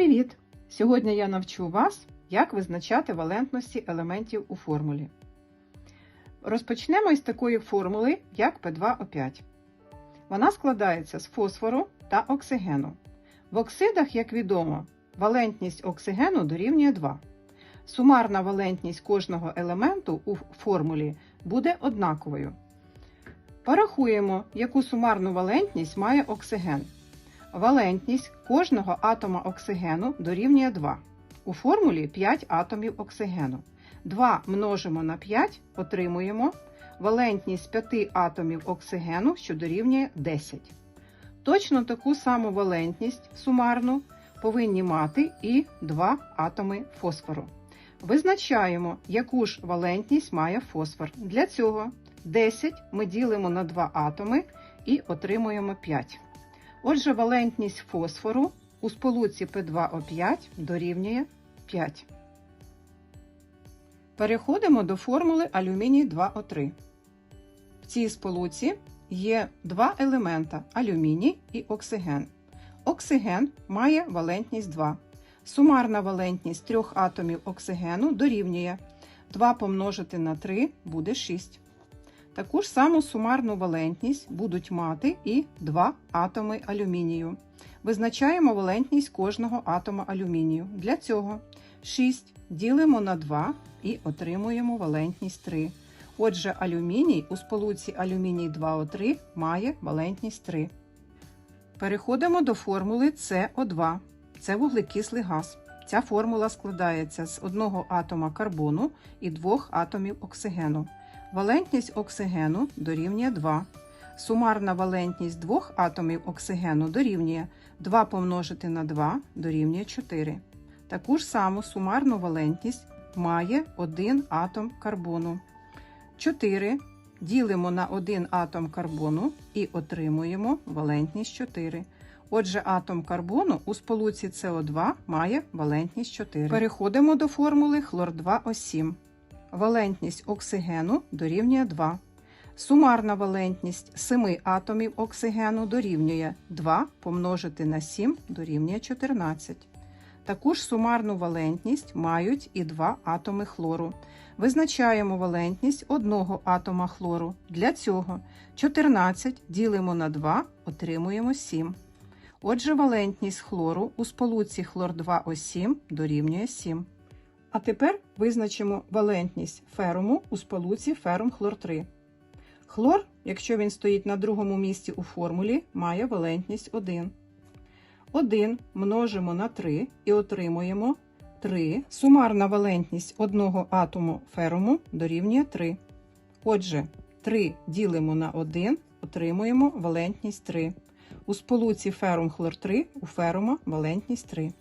Привіт! Сьогодні я навчу вас, як визначати валентності елементів у формулі. Розпочнемо із такої формули, як P2O5. Вона складається з фосфору та оксигену. В оксидах, як відомо, валентність оксигену дорівнює 2. Сумарна валентність кожного елементу у формулі буде однаковою. Порахуємо, яку сумарну валентність має оксиген. Валентність кожного атома оксигену дорівнює 2. У формулі 5 атомів оксигену. 2 множимо на 5, отримуємо валентність 5 атомів оксигену, що дорівнює 10. Точно таку саму валентність сумарну повинні мати і 2 атоми фосфору. Визначаємо, яку ж валентність має фосфор. Для цього 10 ми ділимо на 2 атоми і отримуємо 5. Отже, валентність фосфору у сполуці P2O5 дорівнює 5. Переходимо до формули алюміній 2О3. В цій сполуці є два елемента алюміній і оксиген. Оксиген має валентність 2. Сумарна валентність трьох атомів оксигену дорівнює 2 помножити на 3 буде 6. Таку ж саму сумарну валентність будуть мати і два атоми алюмінію. Визначаємо валентність кожного атома алюмінію. Для цього 6 ділимо на 2 і отримуємо валентність 3. Отже, алюміній у сполуці алюміній 2О3 має валентність 3. Переходимо до формули СО2. Це вуглекислий газ. Ця формула складається з одного атома карбону і двох атомів оксигену. Валентність оксигену дорівнює 2. Сумарна валентність двох атомів оксигену дорівнює 2 помножити на 2 дорівнює 4. Таку ж саму сумарну валентність має один атом карбону. 4 ділимо на один атом карбону і отримуємо валентність 4. Отже, атом карбону у сполуці СО2 має валентність 4. Переходимо до формули хлор 2О7. Валентність оксигену дорівнює 2. Сумарна валентність 7 атомів оксигену дорівнює 2 помножити на 7 дорівнює 14. Таку ж сумарну валентність мають і 2 атоми хлору. Визначаємо валентність одного атома хлору. Для цього 14 ділимо на 2, отримуємо 7. Отже, валентність хлору у сполуці хлор 2О7 дорівнює 7. А тепер визначимо валентність феруму у сполуці ферум хлор 3. Хлор, якщо він стоїть на другому місці у формулі, має валентність 1. 1 множимо на 3 і отримуємо 3. Сумарна валентність одного атому феруму дорівнює 3. Отже, 3 ділимо на 1, отримуємо валентність 3. У сполуці ферум хлор 3 у ферума валентність 3.